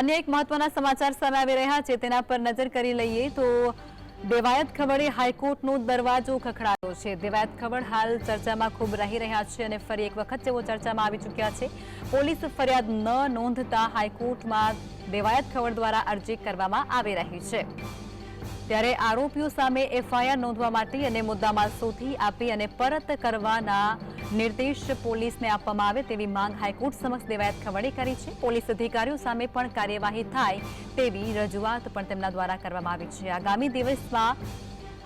અન્ય એક મહત્વના સમાચાર સામે આવી રહ્યા છે, તેના પર નજર કરી લઈએ તો દેવાયત ખબરે હાઈકોર્ટનો દરવાજો ખખડાયો છે. દેવાયત ખબર હાલ ચર્ચામાં ખૂબ રહી રહ્યા છે અને ફરી એક વખત તેઓ ચર્ચામાં આવી ચૂક્યા છે. પોલીસ ફરિયાદ ન નોંધતા હાઈકોર્ટમાં દેવાયત ખબર દ્વારા અરજી કરવામાં આવી રહી છે. ત્યારે આરોપીઓ સામે એફઆઈઆર નોંધવા માટે અને મુદ્દામાં શોધી આપી અને પરત કરવાના નિર્દેશ પોલીસને આપવામાં આવે તેવી માંગ હાઈકોર્ટ સમક્ષ દેવાયત ખવડે કરી છે. પોલીસ અધિકારીઓ સામે પણ કાર્યવાહી થાય તેવી રજૂઆત પણ તેમના દ્વારા કરવામાં આવી છે. આગામી દિવસમાં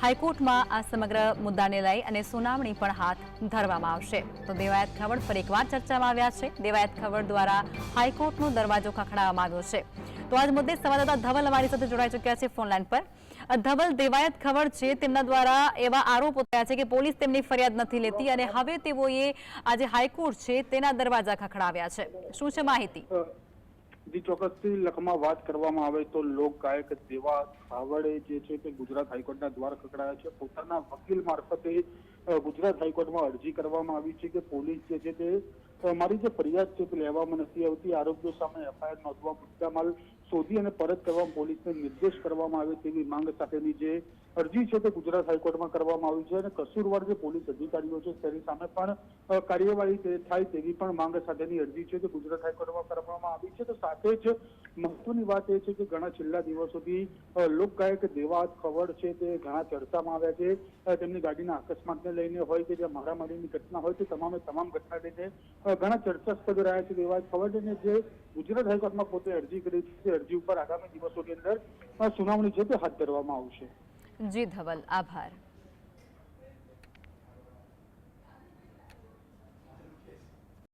હાઈકોર્ટમાં આ સમગ્ર મુદ્દાને લઈ અને સુનાવણી પણ હાથ ધરવામાં આવશે. તો દેવાયત ખવડ ફરી એકવાર ચર્ચામાં આવ્યા છે. દેવાયત ખવડ દ્વારા હાઈકોર્ટનો દરવાજો ખખડાવવામાં આવ્યો છે. તો આજ મુદ્દે સંવાદદાતા ધવલ અમારી સાથે જોડાઈ ચૂક્યા છે ફોનલાઈન પર. ધવલ, દેવાયત ખબર છે તેમના દ્વારા એવા આરોપ થયા છે કે પોલીસ તેમની ફરિયાદ નથી લેતી અને હવે તેઓએ આજે હાઈકોર્ટ છે તેના દરવાજા ખખડાવ્યા છે. શું છે માહિતી? જી, ચોક્કસથી લખમાં વાત કરવામાં આવે તો લોક ગાયક દેવા ખાવડે જે છે તે ગુજરાત હાઈકોર્ટના દ્વાર ખકડાયા છે. પોતાના વકીલ મારફતે ગુજરાત હાઈકોર્ટમાં અરજી કરવામાં આવી છે કે પોલીસ જે છે તે મારી જે ફરિયાદ છે તે લેવામાં નથી આવતી. આરોપીઓ સામે એફઆઈઆર નોંધવા મુદ્દામાલ શોધી અને પરત કરવા પોલીસને નિર્દેશ કરવામાં આવે તેવી માંગ સાથેની જે અરજી છે તે ગુજરાત હાઈકોર્ટમાં કરવામાં આવી છે અને કસૂરવાર જે પોલીસ અધિકારીઓ છે તેની સામે પણ કાર્યવાહી થાય તેવી પણ માંગ સાથેની અરજી છે તે ગુજરાત હાઈકોર્ટમાં કરવામાં આવી છે. તો સાથે જ મહત્વની વાત એ છે કે ઘણા છેલ્લા દિવસોથી લોકગાયક દેવાત ખવડ છે તે ઘણા ચર્ચામાં આવ્યા છે. તેમની ગાડીના અકસ્માતને લઈને હોય કે જે મારામારીની ઘટના હોય તે તમામે તમામ ઘટના લઈને. ઘણા ચર્ચાસ્પદ રહ્યા છે તેવા છે જે ગુજરાત હાઈકોર્ટમાં પોતે અરજી કરી છે અરજી ઉપર આગામી દિવસોની અંદર સુનાવણી છે તે હાથ ધરવામાં આવશે. જી ધવલ, આભાર.